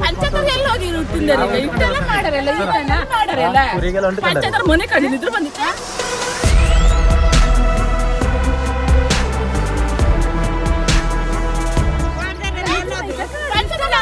ಪಂಚಾಯತ್ ಎಲ್ಲ ಹೋಗಿ ತಿಂದರೆ ಇಟ್ಟೆಲ್ಲ ಮಾಡರಲ್ಲ ಇಟ್ಟೆಲ್ಲ ಮಾಡರಲ್ಲ. ಪಂಚಾಯತ್ ಮನೆ ಕಂಡಿದ್ರು ಬಂದಿತ್ತ? ಪಂಚಾಯತ್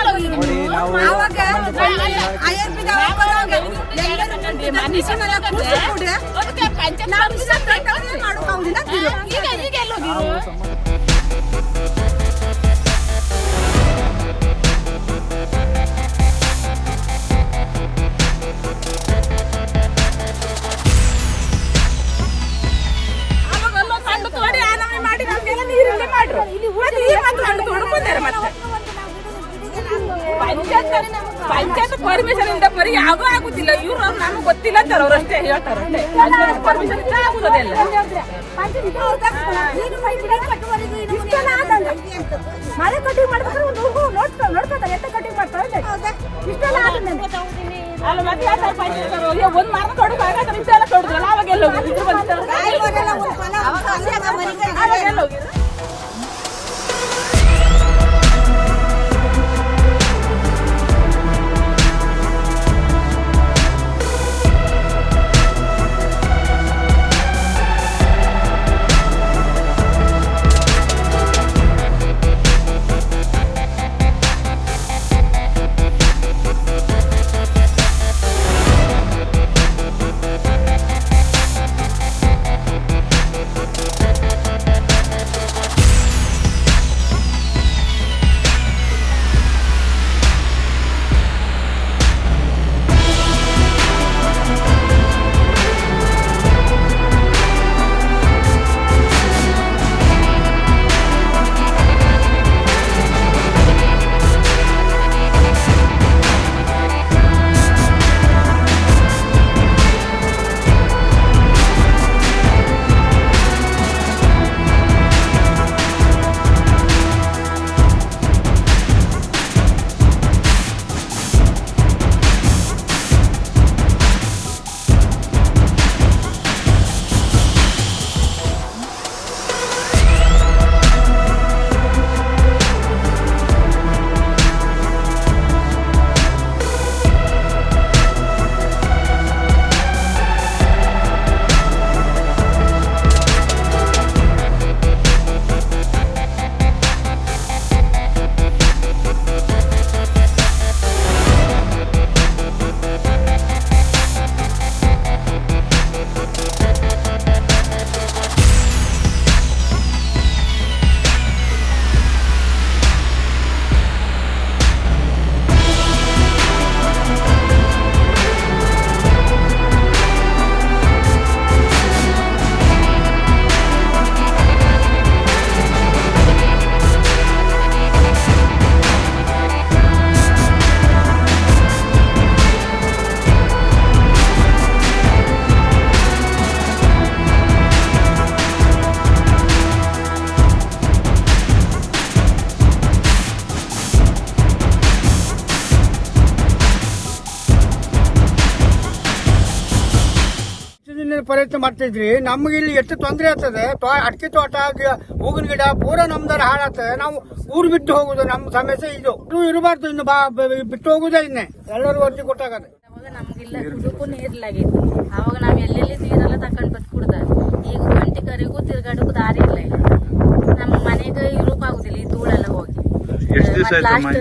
ಪರ್ಮಿಷನ್ ಇಂದ ಬರೀ ಯಾವ್ದು ಆಗುದಿಲ್ಲ ಇವ್ರು ನಮ್ಗೆ ಗೊತ್ತಿಲ್ಲ ಅಂತಾರ ಅವ್ರು ಅಷ್ಟೇ ಹೇಳ್ತಾರೆ ಪರ್ಮಿಷನ್ ಇಂದ ಆಗುದಿಲ್ಲ ಮಳೆ ಕಟಿಂಗ್ ಮಾಡ್ಬೇಕಾದ್ರೆ ಒಂದು ನೋಡ್ತಾರೆ ಎತ್ತ ಕಟಿಂಗ್ ಮಾಡ್ತಾರೆ ಇಷ್ಟೆಲ್ಲ ಅಲ್ಲ ಮತ್ತೆ ಪಂಚಾಯತ್ ಒಂದ್ ಮಾರ್ಗ ಹಾಗಾದ್ರೆ ಇಷ್ಟೆಲ್ಲ ತೊಡದ್ರಲ್ಲ ಅವಾಗ ಎಲ್ಲ ಹೋಗಿದ್ರು ಅವಾಗ ಎಲ್ಲ ಹೋಗಿದ್ರು ಪ್ರಯತ್ನ ಮಾಡ್ತಿದ್ರಿ. ನಮ್ಗೆ ಇಲ್ಲಿ ಎಷ್ಟು ತೊಂದರೆ ಆಗ್ತದೆ ಅಡಿಕೆ ತೋಟ ಹೂವಿನ ಗಿಡ ಪೂರ ನಮ್ದಾರ ಹಾಳಾಗ್ತದೆ. ನಾವು ಊರು ಬಿಟ್ಟು ಹೋಗುದು ನಮ್ಮ ಸಮಸ್ಯೆ ಇದು. ಇರಬಾರ್ದು ಇನ್ನು ಬಾ ಬ- ಬಿಟ್ಟು ಹೋಗುದೇ ಇನ್ನೇ. ಎಲ್ಲರೂ ಅರ್ಜಿ ಕೊಟ್ಟಾಗದೆ. ಅವಾಗ ನಮ್ಗಿಲ್ಲ ಕುಡುಕು ನೀರ್ಲಾಗಿತ್ತು ಅವಾಗ ನಾವ್ ಎಲ್ಲೆಲ್ಲಿ ನೀರೆಲ್ಲ ತಕೊಂಡ್ ಬತ್ ಕುಡ್ದ ಈಗ ಒಂಟಿ ಕರಿಗೂ ತಿರ್ಗಾಡಕ್ಕೂ ದಾರಿ ಇಲ್ಲ ಇಲ್ಲಿ ನಮ್ಮ ಮನೆಗೆ ಇರುಕಾಗುದಿಲ್ಲ ಈ ಧೂಳೆಲ್ಲ ಹೋಗಿ. ಮತ್ತ್ ಲಾಸ್ಟ್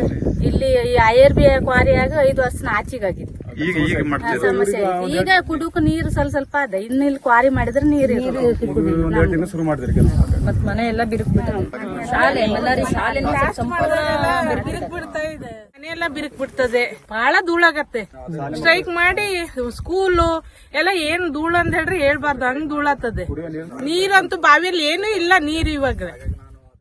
ಇಲ್ಲಿ ಈ ಐ ಆರ್ ಬಿ ಕ್ವಾರಿಯಾಗ ಐದು ವರ್ಷ ಆಚಿಗಾಗಿತ್ತು ಈಗ ಈಗ ಆ ಮಾಡ್ತೀವಿ. ಸಮಸ್ಯೆ ಐತಿ ಈಗ ಕುಡುಕು ನೀರು ಸ್ವಲ್ಪ ಸ್ವಲ್ಪ ಅದ. ಇನ್ನು ಇಲ್ಲಿ ಕ್ವಾರಿ ಮಾಡಿದ್ರೆ ನೀರು ಶುರು ಮಾಡಿದ್ರಿ ಕೆಲಸ. ಮತ್ ಮನೆ ಎಲ್ಲ ಬಿರುಕು ಶಾಲೆ ಎಲ್ಲಾರಿ ಶಾಲೆ ಬಿರುಕು ಬಿಡ್ತಾ ಇದೆ. ಮನೆಯೆಲ್ಲ ಬಿರುಕು ಬಿಡ್ತದೆ ಬಹಳ ಧೂಳಾಗತ್ತೆ ಸ್ಟ್ರೈಕ್ ಮಾಡಿ ಸ್ಕೂಲು ಎಲ್ಲ ಏನ್ ಧೂಳು ಅಂತ ಹೇಳ್ರಿ ಹೇಳ್ಬಾರ್ದು. ಹಂಗ್ ಧೂಳಾತದೆ ನೀರಂತೂ ಬಾವಿಯಲ್ಲಿ ಏನೂ ಇಲ್ಲ ನೀರು ಇವಾಗ.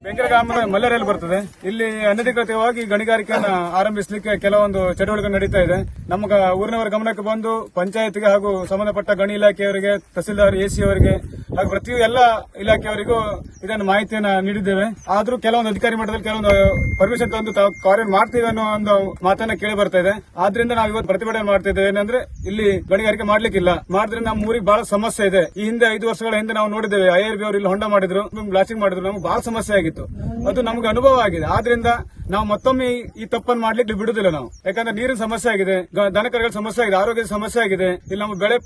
ಬೆಂಕರ ಗ್ರಾಮದ ಮಲ್ಲೆರೆಯಲ್ಲಿ ಬರ್ತದೆ. ಇಲ್ಲಿ ಅನಧಿಕೃತವಾಗಿ ಗಣಿಗಾರಿಕೆಯನ್ನ ಆರಂಭಿಸಲಿಕ್ಕೆ ಕೆಲವೊಂದು ಚಟುವಟಿಕೆ ನಡೀತಾ ಇದೆ. ನಮ್ಮ ಊರಿನವರ ಗಮನಕ್ಕೆ ಬಂದು ಪಂಚಾಯತ್ಗೆ ಹಾಗೂ ಸಂಬಂಧಪಟ್ಟ ಗಣಿ ಇಲಾಖೆಯವರಿಗೆ, ತಹಸೀಲ್ದಾರ್ ಎಸಿ ಅವರಿಗೆ ಹಾಗೂ ಪ್ರತಿ ಎಲ್ಲ ಇಲಾಖೆಯವರಿಗೂ ಇದನ್ನು ಮಾಹಿತಿಯನ್ನ ನೀಡಿದ್ದೇವೆ. ಆದ್ರೂ ಕೆಲವೊಂದು ಅಧಿಕಾರಿ ಮಟ್ಟದಲ್ಲಿ ಕೆಲವೊಂದು ಪರ್ಮಿಷನ್ ತಂದು ತಾವು ಕಾರ್ಯ ಮಾಡ್ತೀವಿ ಅನ್ನೋ ಒಂದು ಮಾತನ್ನ ಕೇಳಿ ಬರ್ತಾ ಇದೆ. ಆದ್ರಿಂದ ನಾವು ಇವತ್ತು ಪ್ರತಿಭಟನೆ ಮಾಡ್ತಾ ಇದ್ದೇವೆ. ಏನಂದ್ರೆ ಇಲ್ಲಿ ಗಣಿಗಾರಿಕೆ ಮಾಡ್ಲಿಕ್ಕಿಲ್ಲ. ಮಾಡಿದ್ರೆ ನಮ್ಮ ಊರಿಗೆ ಬಹಳ ಸಮಸ್ಯೆ ಇದೆ. ಈ ಹಿಂದೆ ಐದು ವರ್ಷಗಳ ಹಿಂದೆ ನಾವು ನೋಡಿದ್ದೇವೆ. ಐ ಆರ್ ಬಿ ಅವರು ಇಲ್ಲಿ ಹೊಂಡ ಮಾಡಿದ್ರು, ಬ್ಲಾಸ್ಟಿಂಗ್ ಮಾಡಿದ್ರು. ನಮ್ಗೆ ಬಹಳ ಸಮಸ್ಯೆ ಆಗಿದೆ. ಆಗಿತ್ತು. ಅದು ನಮ್ಗೆ ಅನುಭವ ಆಗಿದೆ. ಆದ್ರಿಂದ ನಾವು ಮತ್ತೊಮ್ಮೆ ಈ- ತಪ್ಪನ್ನ ಮಾಡ್ಲಿಕ್ಕೆ ಬಿಡುದಿಲ್ಲ ನಾವು. ಯಾಕಂದ್ರೆ ನೀರಿನ ಸಮಸ್ಯೆ ಆಗಿದೆ ದನಕರಗಳ ಸಮಸ್ಯೆ ಆಗಿದೆ, ಆರೋಗ್ಯದ ಸಮಸ್ಯೆ ಆಗಿದೆ, ಇಲ್ಲಿ ನಮ್ಮ ಬೆಳೆ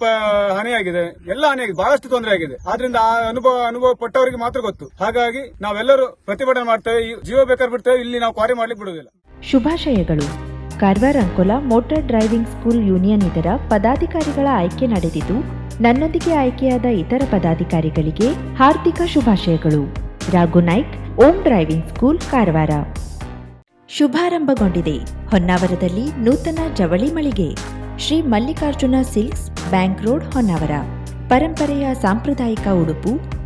ಹಾನಿ ಆಗಿದೆ, ಎಲ್ಲ ಹಾನಿಯಾಗಿದೆ ಬಹಳಷ್ಟು ತೊಂದರೆ ಆಗಿದೆ. ಆದ್ರಿಂದ ಆ ಅನುಭವ ಅನುಭವ ಪಟ್ಟವರಿಗೆ ಮಾತ್ರ ಗೊತ್ತು. ಹಾಗಾಗಿ ನಾವೆಲ್ಲರೂ ಪ್ರತಿಭಟನೆ ಮಾಡ್ತೇವೆ ಜೀವ ಬೇಕಾದ್ರೆ ಬಿಡ್ತೇವೆ, ಇಲ್ಲಿ ನಾವು ಕ್ವಾರಿ ಮಾಡ್ಲಿಕ್ಕೆ ಬಿಡುದಿಲ್ಲ ಶುಭಾಶಯಗಳು. Karwar Ankola motor driving school union ಇದರ ಪದಾಧಿಕಾರಿಗಳ ಆಯ್ಕೆ ನಡೆದಿದ್ದು, ನನ್ನೊಂದಿಗೆ ಆಯ್ಕೆಯಾದ ಇತರ ಪದಾಧಿಕಾರಿಗಳಿಗೆ ಹಾರ್ದಿಕ ಶುಭಾಶಯಗಳು. Raghu Naik, Om driving school, Karwar. ಶುಭಾರಂಭಗೊಂಡಿದೆ. ಹೊನ್ನಾವರದಲ್ಲಿ ನೂತನ ಜವಳಿ ಮಳಿಗೆ. Shri Mallikarjuna silks bank road, Honnavar. ಪರಂಪರೆಯ ಸಾಂಪ್ರದಾಯಿಕ ಉಡುಪು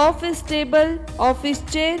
ಆಫೀಸ್ ಟೇಬಲ್ ಆಫೀಸ್ ಚೇರ್